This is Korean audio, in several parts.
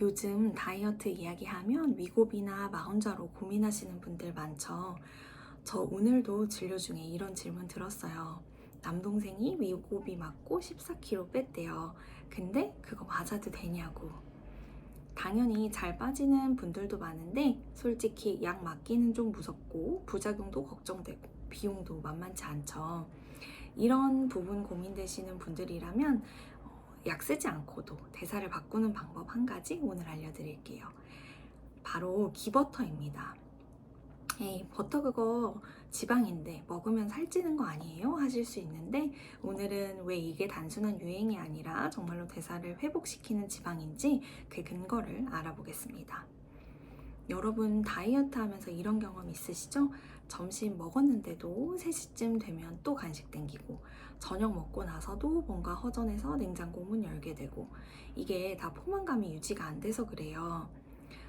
요즘 다이어트 이야기하면 위고비나 마혼자로 고민하시는 분들 많죠. 저 오늘도 진료 중에 이런 질문 들었어요. 남동생이 위고비 맞고 14kg 뺐대요. 근데 그거 맞아도 되냐고. 당연히 잘 빠지는 분들도 많은데 솔직히 약 맞기는 좀 무섭고 부작용도 걱정되고 비용도 만만치 않죠. 이런 부분 고민되시는 분들이라면 어, 약 쓰지 않고도 대사를 바꾸는 방법 한 가지 오늘 알려드릴게요. 바로 기버터입니다. 에이, 버터 그거 지방인데 먹으면 살찌는 거 아니에요? 하실 수 있는데 오늘은 왜 이게 단순한 유행이 아니라 정말로 대사를 회복시키는 지방인지 그 근거를 알아보겠습니다. 여러분 다이어트 하면서 이런 경험 있으시죠? 점심 먹었는데도 3시쯤 되면 또 간식 땡기고 저녁 먹고 나서도 뭔가 허전해서 냉장고 문 열게 되고 이게 다 포만감이 유지가 안 돼서 그래요.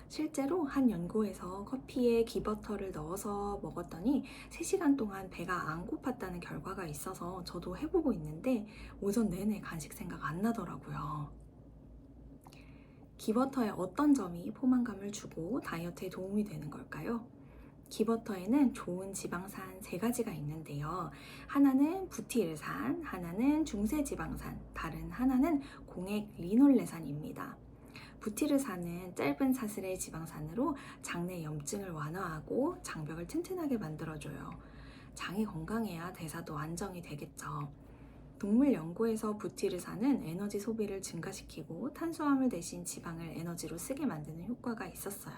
실제로 한 연구에서 커피에 기버터를 넣어서 먹었더니 3시간 동안 배가 안 고팠다는 결과가 있어서 저도 해보고 있는데 오전 내내 간식 생각 안 나더라고요. 기버터의 어떤 점이 포만감을 주고 다이어트에 도움이 되는 걸까요? 기버터에는 좋은 지방산 세 가지가 있는데요. 하나는 부티르산, 하나는 중세지방산, 다른 하나는 공액 리놀레산입니다. 부티르산은 짧은 사슬의 지방산으로 장내 염증을 완화하고 장벽을 튼튼하게 만들어줘요. 장이 건강해야 대사도 안정이 되겠죠. 동물 연구에서 부티르산은 에너지 소비를 증가시키고 탄수화물 대신 지방을 에너지로 쓰게 만드는 효과가 있었어요.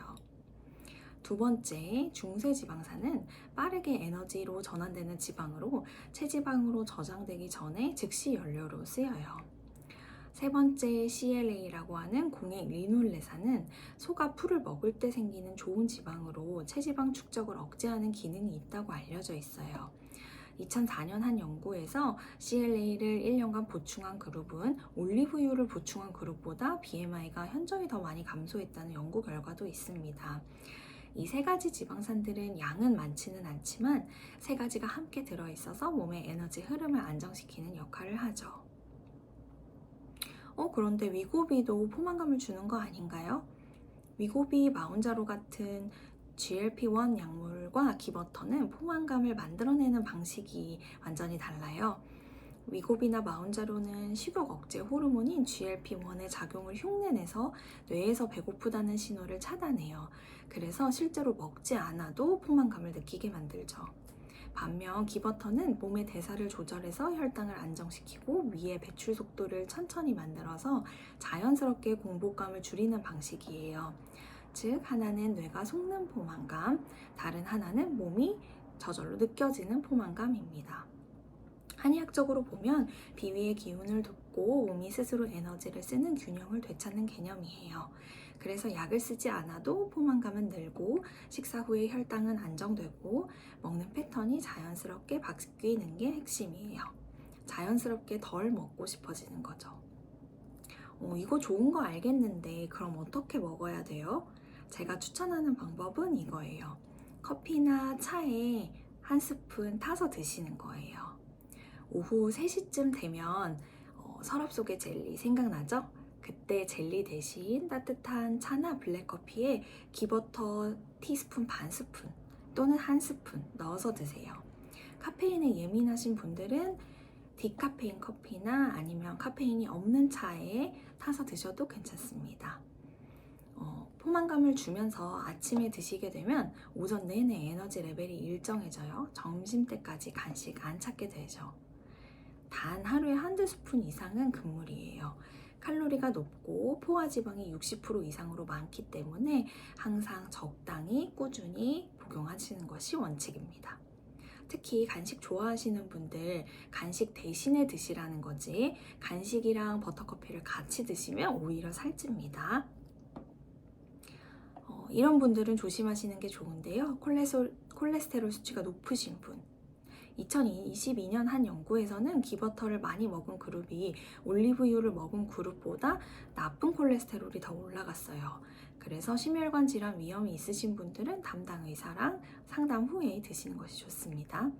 두 번째, 중세 지방산은 빠르게 에너지로 전환되는 지방으로 체지방으로 저장되기 전에 즉시 연료로 쓰여요. 세 번째 CLA라고 하는 공액 리놀레산은 소가 풀을 먹을 때 생기는 좋은 지방으로 체지방 축적을 억제하는 기능이 있다고 알려져 있어요. 2004년 한 연구에서 CLA를 1년간 보충한 그룹은 올리브유를 보충한 그룹보다 BMI가 현저히 더 많이 감소했다는 연구 결과도 있습니다. 이 세 가지 지방산들은 양은 많지는 않지만 세 가지가 함께 들어있어서 몸의 에너지 흐름을 안정시키는 역할을 하죠. 어, 그런데 위고비도 포만감을 주는 거 아닌가요? 위고비, 마운자로 같은 GLP-1 약물과 기버터는 포만감을 만들어내는 방식이 완전히 달라요. 위고비나 마운자로는 식욕 억제 호르몬인 GLP-1의 작용을 흉내내서 뇌에서 배고프다는 신호를 차단해요. 그래서 실제로 먹지 않아도 포만감을 느끼게 만들죠. 반면 기버터는 몸의 대사를 조절해서 혈당을 안정시키고 위의 배출 속도를 천천히 만들어서 자연스럽게 공복감을 줄이는 방식이에요. 즉 하나는 뇌가 속는 포만감, 다른 하나는 몸이 저절로 느껴지는 포만감입니다. 한의학적으로 보면 비위의 기운을 돕고 몸이 스스로 에너지를 쓰는 균형을 되찾는 개념이에요. 그래서 약을 쓰지 않아도 포만감은 늘고 식사 후에 혈당은 안정되고 먹는 패턴이 자연스럽게 바뀌는 게 핵심이에요. 자연스럽게 덜 먹고 싶어지는 거죠. 어, 이거 좋은 거 알겠는데 그럼 어떻게 먹어야 돼요? 제가 추천하는 방법은 이거예요. 커피나 차에 한 스푼 타서 드시는 거예요. 오후 3시쯤 되면 어, 서랍 속의 젤리 생각나죠? 그때 젤리 대신 따뜻한 차나 블랙커피에 기버터 티스푼 반 스푼 또는 한 스푼 넣어서 드세요. 카페인에 예민하신 분들은 디카페인 커피나 아니면 카페인이 없는 차에 타서 드셔도 괜찮습니다. 어, 포만감을 주면서 아침에 드시게 되면 오전 내내 에너지 레벨이 일정해져요. 점심 때까지 간식 안 찾게 되죠. 단 하루에 한두 스푼 이상은 금물이에요. 칼로리가 높고 포화 지방이 60% 이상으로 많기 때문에 항상 적당히 꾸준히 복용하시는 것이 원칙입니다. 특히 간식 좋아하시는 분들 간식 대신에 드시라는 거지 간식이랑 버터커피를 같이 드시면 오히려 살찝니다. 어, 이런 분들은 조심하시는 게 좋은데요. 콜레스테롤, 콜레스테롤 수치가 높으신 분, 2022년 한 연구에서는 기버터를 많이 먹은 그룹이 올리브유를 먹은 그룹보다 나쁜 콜레스테롤이 더 올라갔어요. 그래서 심혈관 질환 위험이 있으신 분들은 담당 의사랑 상담 후에 드시는 것이 좋습니다.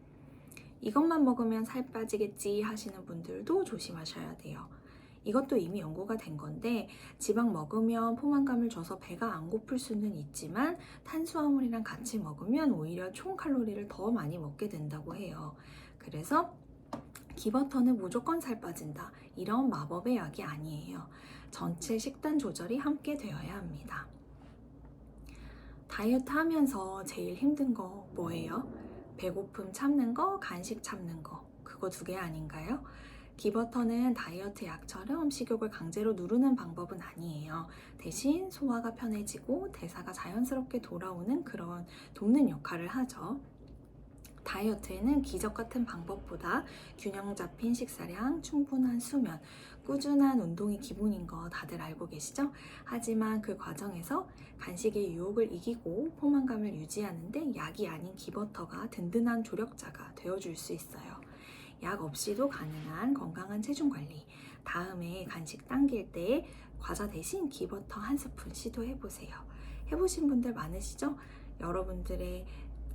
이것만 먹으면 살 빠지겠지 하시는 분들도 조심하셔야 돼요. 이것도 이미 연구가 된 건데 지방 먹으면 포만감을 줘서 배가 안 고플 수는 있지만 탄수화물이랑 같이 먹으면 오히려 총 칼로리를 더 많이 먹게 된다고 해요. 그래서 기버터는 무조건 살 빠진다. 이런 마법의 약이 아니에요. 전체 식단 조절이 함께 되어야 합니다. 다이어트 하면서 제일 힘든 거 뭐예요? 배고픔 참는 거, 간식 참는 거. 그거 두 개 아닌가요? 기버터는 다이어트 약처럼 식욕을 강제로 누르는 방법은 아니에요. 대신 소화가 편해지고 대사가 자연스럽게 돌아오는 그런 돕는 역할을 하죠. 다이어트에는 기적 같은 방법보다 균형 잡힌 식사량, 충분한 수면, 꾸준한 운동이 기본인 거 다들 알고 계시죠? 하지만 그 과정에서 간식의 유혹을 이기고 포만감을 유지하는데 약이 아닌 기버터가 든든한 조력자가 되어줄 수 있어요. 약 없이도 가능한 건강한 체중 관리. 다음에 간식 당길 때 과자 대신 기버터 한 스푼 시도해 보세요. 해보신 분들 많으시죠? 여러분들의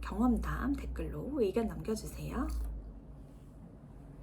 경험담 댓글로 의견 남겨주세요.